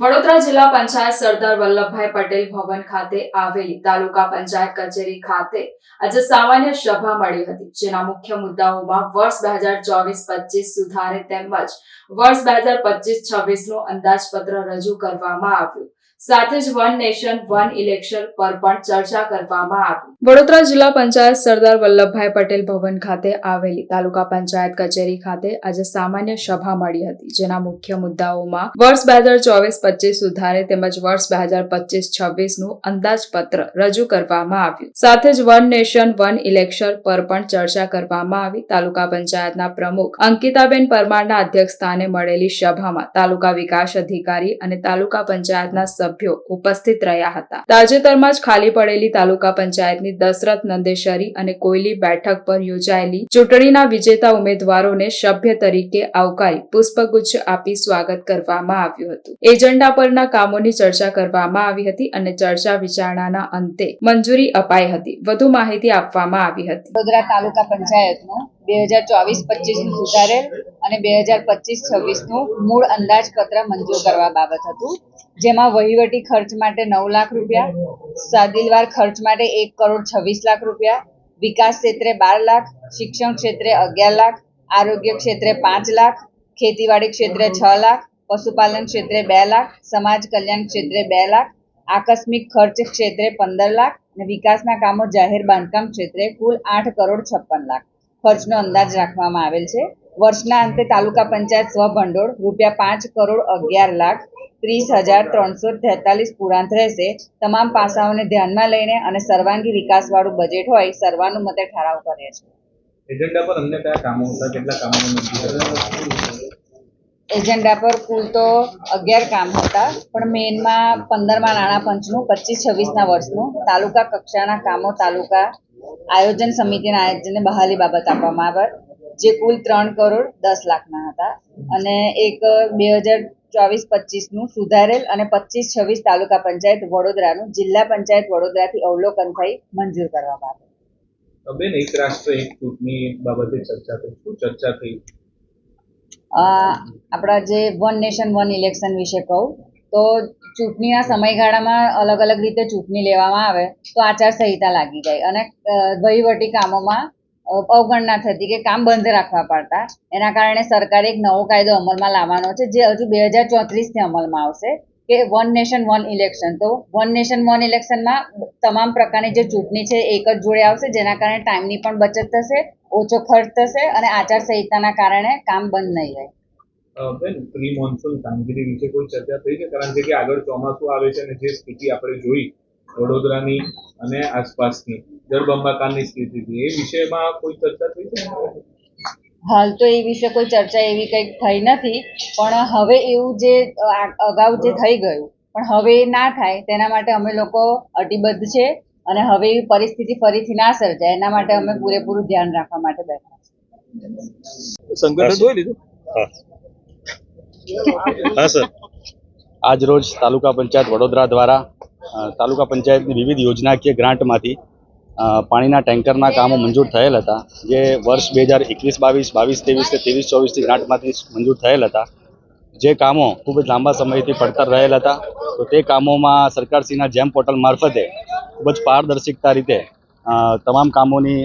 વડોદરા જિલ્લા પંચાયત સરદાર વલ્લભભાઈ પટેલ ભવન ખાતે આવેલી તાલુકા પંચાયત કચેરી ખાતે આજે સામાન્ય સભા મળી હતી, જેના મુખ્ય મુદ્દાઓમાં વર્ષ બે હજાર ચોવીસ પચીસ સુધારે તેમજ વર્ષ બે હજાર પચીસ છવ્વીસનું અંદાજપત્ર રજૂ કરવામાં આવ્યું. સાથે જ વન નેશન વન ઇલેક્શન પર પણ ચર્ચા કરવામાં આવી. વડોદરા જિલ્લા પંચાયત સરદાર વલ્લભભાઈ પટેલ ભવન ખાતે આવેલી તાલુકા પંચાયત કચેરી ખાતે આજે સામાન્ય સભા મળી હતી, જેના મુખ્ય મુદ્દાઓમાં વર્ષ બે હજાર ચોવીસ પચીસ સુધારે તેમજ વર્ષ બે હજાર પચીસ છવ્વીસનું અંદાજપત્ર રજૂ કરવામાં આવ્યું. સાથે જ વન નેશન વન ઇલેક્શન પર પણ ચર્ચા કરવામાં આવી. તાલુકા પંચાયતના પ્રમુખ અંકિતાબેન પરમારના અધ્યક્ષ સ્થાને મળેલી સભામાં તાલુકા વિકાસ અધિકારી અને તાલુકા પંચાયતના સભ્યો ઉપસ્થિત રહ્યા હતા. તાજેતરમાં જ ખાલી પડેલી તાલુકા પંચાયતની દશરથ નંદેશરી અને કોયલી બેઠક પર યોજાયેલી ચૂંટણીના વિજેતા ઉમેદવારોને સભ્ય તરીકે આવકારી પુષ્પગુચ્છ આપી સ્વાગત કરવામાં આવ્યું હતું. એજન્ડા પરના કામોની ચર્ચા કરવામાં આવી હતી અને ચર્ચા વિચારણાના અંતે મંજૂરી અપાઈ હતી. વધુ માહિતી આપવામાં આવી હતી. વડોદરા તાલુકા પંચાયતનું બે હજાર ચોવીસ પચીસનું સુધારેલ અને બે હજાર પચીસ છવ્વીસનું મૂળ અંદાજપત્ર મંજૂર કરવા બાબત હતું. જેમાં વહીવટી ખર્ચ માટે નવ લાખ રૂપિયા, સાદિલવાર ખર્ચ માટે એક કરોડ છવ્વીસ લાખ રૂપિયા, વિકાસ ક્ષેત્રે બાર લાખ, શિક્ષણ ક્ષેત્રે અગિયાર લાખ, આરોગ્ય ક્ષેત્રે પાંચ લાખ, ખેતીવાડી ક્ષેત્રે છ લાખ, પશુપાલન ક્ષેત્રે બે લાખ, સમાજ કલ્યાણ ક્ષેત્રે બે લાખ, આકસ્મિક ખર્ચ ક્ષેત્રે પંદર લાખ અને વિકાસના કામો જાહેર બાંધકામ ક્ષેત્રે કુલ આઠ કરોડ છપ્પન લાખ. ખર્ચનો અંદાજ રાખવામાં આવેલ છે. વર્ષના અંતે તાલુકા પંચાયત સ્વભંડોળ રૂપિયા પાંચ કરોડ અગિયાર લાખ ત્રીસ હજાર ત્રણસો તેતાલીસ પૂરાંત રહેશે. તમામ પાસાઓને ધ્યાનમાં લઈને અને સર્વાંગી વિકાસવાળું બજેટ હોય સર્વાનુમતે ઠરાવ કરે છે. એજન્ડા પર અન્ય કયા કામો હતા? કેટલા કામો એજન્ડા પર કુલ તો અગિયાર કામ હતા પણ મેઇનમાં પંદરમાં નાણાં પંચનું પચીસ છવ્વીસના વર્ષનું. તાલુકા કક્ષાના કામો તાલુકા આયોજન સમિતિના આયોજનને બહાલી બાબત આપવામાં આવે જે કુલ ત્રણ કરોડ દસ લાખના હતા અને એક બે હજાર ચોવીસ પચીસનું સુધારેલ અને પચીસ છવ્વીસ તાલુકા પંચાયત વડોદરાનું જિલ્લા પંચાયત વડોદરાથી અવલોકન થઈ મંજૂર કરવામાં આવ્યું. બેન એક રાષ્ટ્ર એક ચૂંટણી બાબતે ચર્ચા થઈ. શું ચર્ચા થઈ? આપણા જે વન નેશન વન ઇલેક્શન વિશે કહું તો ચૂંટણીના સમયગાળામાં અલગ અલગ રીતે ચૂંટણી લેવામાં આવે, તો આચારસંહિતા લાગી જાય અને વહીવટી કામોમાં અવગણના થતી કે કામ બંધ રાખવા પડતા. એના કારણે સરકારે એક નવો કાયદો અમલમાં લાવવાનો છે, જે હજુ બે હજાર ચોત્રીસથી અમલમાં આવશે, કે વન નેશન વન ઇલેક્શન તો વન નેશન વન ઇલેક્શનમાં તમામ પ્રકારની જે ચૂંટણી છે, એક જ જોડે આવશે, જેના કારણે ટાઈમની પણ બચત થશે, ઓછો ખર્ચ થશે અને આચારસંહિતાના કારણે કામ બંધ નહીં રહે. બેન પ્રી મોન્સૂન કામગીરી વિશે કોઈ ચર્ચા થઈ છે? કારણ કે કે આગળ ચોમાસું આવે છે અને જે સ્થિતિ આપણે જોઈ વડોદરાની અને આસપાસની જળબંબાકારની સ્થિતિ હતી એ વિષયમાં કોઈ ચર્ચા થઈ છે? હાલ તો એ વિશે કોઈ ચર્ચા એવી કંઈક થઈ નથી પણ હવે એવું જે અગાઉ જે થઈ ગયું પણ હવે એ ના થાય તેના માટે અમે લોકો અટીબદ્ધ છે અને હવે એવી પરિસ્થિતિ ફરીથી ના સર્જાય એના માટે અમે પૂરેપૂરું ધ્યાન રાખવા માટે બેઠા છીએ. સંગઠન જોઈ લીધું? આજ રોજ તાલુકા પંચાયત વડોદરા દ્વારા તાલુકા પંચાયતની વિવિધ યોજનાકીય ગ્રાન્ટમાંથી પાણીના ટેન્કરના કામો મંજૂર થયેલ હતા, જે વર્ષ બે હજાર એકવીસ, બાવીસ બાવીસ, ત્રેવીસ કે ત્રેવીસ ચોવીસથી ગ્રાન્ટમાંથી મંજૂર થયેલ હતા. જે કામો ખૂબ જ લાંબા સમયથી પડતર રહેલ હતા, તો તે કામોમાં સરકારશ્રીના જેમ પોર્ટલ મારફતે ખૂબ જ પારદર્શિકતા રીતે તમામ કામોની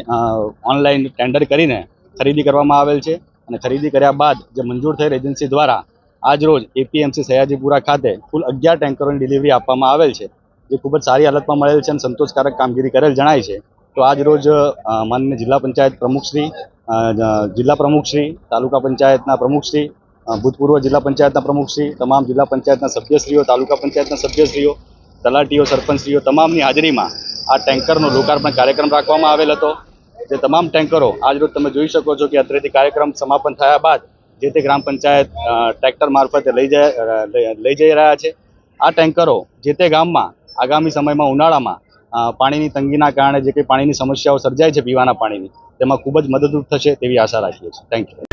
ઓનલાઈન ટેન્ડર કરીને ખરીદી કરવામાં આવેલ છે. અને ખરીદી કર્યા બાદ જે મંજૂર થયેલ એજન્સી દ્વારા આજ રોજ એપીએમસી સયાજીપુરા ખાતે કુલ અગિયાર ટેન્કરોની ડિલિવરી આપવામાં આવેલ છે જે ખૂબ જ સારી હાલતમાં મળેલ છે અને સંતોષકારક કામગીરી કરેલ જણાય છે. તો આજ રોજ અ, માનનીય જિલ્લા પંચાયત પ્રમુખશ્રી જિલ્લા પ્રમુખશ્રી તાલુકા પંચાયતના પ્રમુખશ્રી ભૂતપૂર્વ જિલ્લા પંચાયતના પ્રમુખશ્રી તમામ જિલ્લા પંચાયતના સભ્યશ્રીઓ તાલુકા પંચાયતના સભ્યશ્રીઓ તલાટીઓ સરપંચશ્રીઓ તમામની હાજરીમાં આ ટેન્કરનો લોકાર્પણ કાર્યક્રમ રાખવામાં આવેલ હતો. જે તમામ ટેન્કરો આજ રોજ તમે જોઈ શકો છો કે અત્રેથી કાર્યક્રમ સમાપન થયા બાદ જે તે ગ્રામ પંચાયત ટ્રેક્ટર મારફતે લઈ જઈ લઈ જઈ રહ્યા છે. આ ટેન્કરો જે તે ગામમાં આગામી સમયમાં ઉનાળામાં પાણીની તંગીના કારણે જે કંઈ પાણીની સમસ્યાઓ સર્જાય છે પીવાના પાણીની, તેમાં ખૂબ જ મદદરૂપ થશે તેવી આશા રાખીએ છીએ. Thank you